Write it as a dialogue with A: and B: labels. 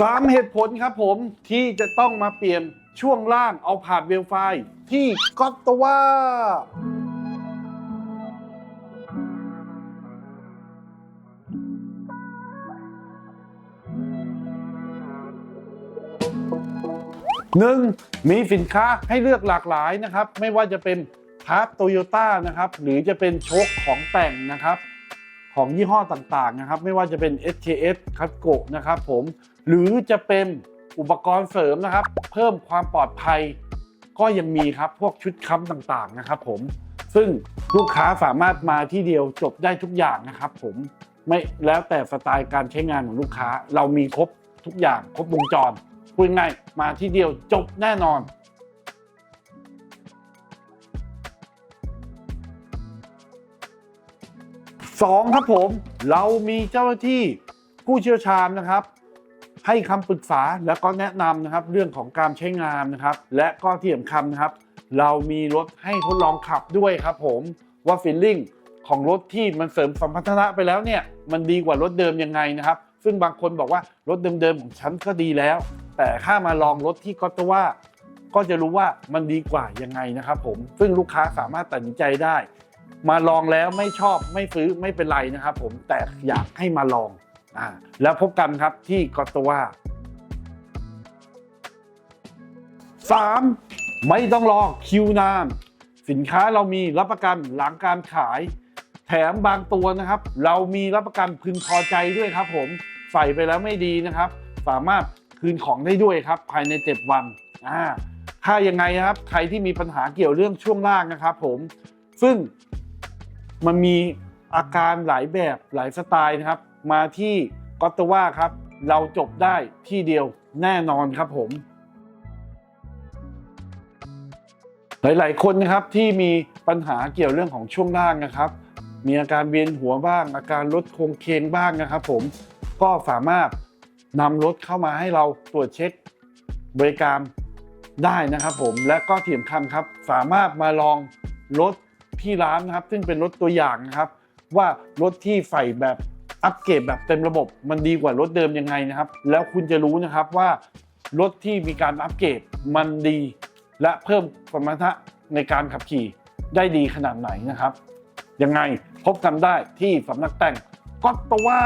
A: สามเหตุผลครับผมที่จะต้องมาเปลี่ยนช่วงล่างเอาผ่านเวลไฟที่ก็ตว่าหนึ่งมีสินค้าให้เลือกหลากหลายนะครับ ไม่ว่าจะเป็นพาร์ทโตโยต้านะครับ หรือจะเป็นโชคของแต่งนะครับ ของยี่ห้อต่างๆนะครับ ไม่ว่าจะเป็น SKS คัตโกนะครับผมหรือจะเป็นอุปกรณ์เสริมนะครับ เพิ่มความปลอดภัยก็ยังมีครับพวกชุดค้ำต่างๆนะครับผมซึ่งลูกค้าสามารถมาที่เดียวจบได้ทุกอย่างนะครับผมไม่แล้วแต่สไตล์การใช้งานของลูกค้า เรามีครบทุกอย่างครบวงจรพูดง่ายมาที่เดียวจบแน่นอน สองครับผมเรามีเจ้าหน้าที่ผู้เชี่ยวชาญนะครับ ให้คำปรึกษาแล้วก็แนะนำนะครับเรื่องของการใช้งานนะครับ และก็ที่สำคัญนะครับ เรามีรถให้ทดลองขับด้วยครับผมว่าฟีลลิ่งของรถที่มันเสริมสัมพันธนะไปแล้วเนี่ยมันดีกว่ารถเดิมยังไงนะครับ ซึ่งบางคนบอกว่ารถเดิมๆของฉันก็ดีแล้ว แต่ถ้ามาลองรถที่ก็ตว่าก็จะรู้ว่ามันดีกว่ายังไงนะครับผมซึ่งลูกค้าสามารถตัดสินใจได้ มาลองแล้วไม่ชอบไม่ซื้อไม่เป็นไรนะครับผมแต่อยากให้มาลองอ่าแล้วพบกันครับที่กอตว่า 3. ไม่ต้องรอคิวนานสินค้าเรามีรับประกันหลังการขาย แถมบางตัวนะครับ เรามีรับประกันพึงพอใจด้วยครับ ผมใส่ไปแล้วไม่ดีนะครับ สามารถคืนของได้ด้วยครับ ภายใน7วันอ่าถ้ายังไงนะครับ ใครที่มีปัญหาเกี่ยวเรื่องช่วงล่างนะครับ ผมซึ่ง มันมีอาการหลายแบบหลายสไตล์นะครับ มาที่กอตว่าครับ เราจบได้ที่เดียวแน่นอนครับผม หลายๆ คนนะครับที่มีปัญหาเกี่ยวเรื่องของช่วงล่างนะครับ มีอาการเวียนหัวบ้าง อาการลดโครงเคงบ้างนะครับผมก็สามารถนำรถเข้ามาให้เราตรวจเช็คบริการได้นะครับผมและก็ที่สำคัญครับ สามารถมาลองรถ ที่ร้านนะครับ ซึ่งเป็นรถตัวอย่างนะครับ ว่ารถที่ใส่แบบอัปเกรดแบบเต็มระบบ มันดีกว่ารถเดิมยังไงนะครับ แล้วคุณจะรู้นะครับว่ารถที่มีการอัปเกรดมันดี และเพิ่มสมรรถนะในการขับขี่ได้ดีขนาดไหนนะครับ ยังไงพบกันได้ที่สำนักแต่งก็ตว่า